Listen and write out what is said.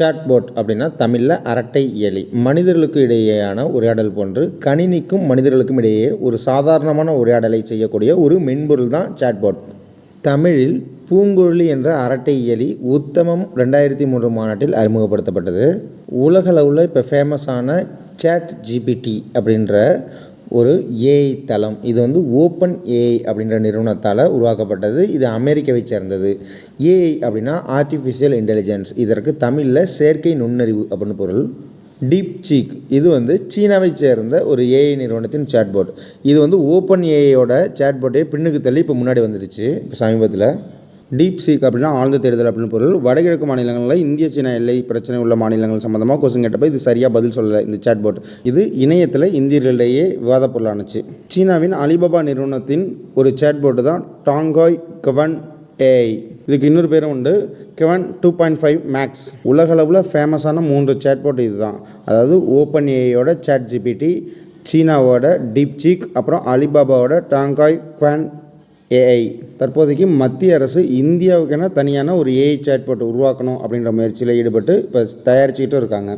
Chatbot அப்படின்னா தமிழில் அரட்டை எலி. மனிதர்களுக்கு இடையேயான உரையாடல் போன்று கணினிக்கும் மனிதர்களுக்கும் இடையே ஒரு சாதாரணமான உரையாடலை செய்யக்கூடிய ஒரு மென்பொருள் தான் சாட்போட் தமிழில் பூங்குழலி என்ற அரட்டை எலி உத்தமம் ரெண்டாயிரத்தி மூன்று மாநாட்டில் அறிமுகப்படுத்தப்பட்டது. உலகளவில் இப்போ ஃபேமஸான சேட் ஜிபிடி அப்படின்ற ஒரு ஏஐ தளம். இது வந்து ஓப்பன் ஏஐ அப்படின்ற நிறுவனத்தால் உருவாக்கப்பட்டது. இது அமெரிக்காவை சேர்ந்தது. ஏஐ அப்படின்னா ஆர்டிஃபிஷியல் இன்டெலிஜென்ஸ் இதற்கு தமிழில் செயற்கை நுண்ணறிவு அப்படின்னு பொருள். டீப் சீக் இது வந்து சீனாவை சேர்ந்த ஒரு ஏஐ நிறுவனத்தின் சேட்போட் இது வந்து ஓப்பன் ஏஐயோட சேட்போட்டே பின்னுக்கு தள்ளி இப்போ முன்னாடி வந்துடுச்சு இப்போ சமீபத்தில். டீப் சீக் அப்படின்னா ஆழ்ந்த தேடுதல் அப்படின்னு பொருள். வடகிழக்கு மாநிலங்களில் இந்திய சீனா எல்லை பிரச்சனை உள்ள மாநிலங்கள் சம்மந்தமாக கொஸ்டின் கேட்டப்போ இது சரியாக பதில் சொல்லலை இந்த சாட்போட் இது இணையத்தில் இந்தியர்களிடையே விவாத பொருளானுச்சு சீனாவின் அலிபாபா நிறுவனத்தின் ஒரு சேட்போட்டு தான் டாங்காய் கவன் ஏஐ இதுக்கு இன்னொரு பேரும் உண்டு. Qwen two point five max உலகளவில் ஃபேமஸான மூன்று சேட்போட் இதுதான். அதாவது ஓப்பன் ஏஐயோட சேட் ஜிபிடி சீனாவோட டீப் சீக் அப்புறம் அலிபாபாவோட டாங்காய் குவான் ஏஐ தற்போதைக்கு மத்திய அரசு இந்தியாவுக்கென தனியான ஒரு ஏஐ சேட்போட் உருவாக்கணும் அப்படின்ற முயற்சியில் ஈடுபட்டு இப்போ தயாரிச்சுக்கிட்டும் இருக்காங்க.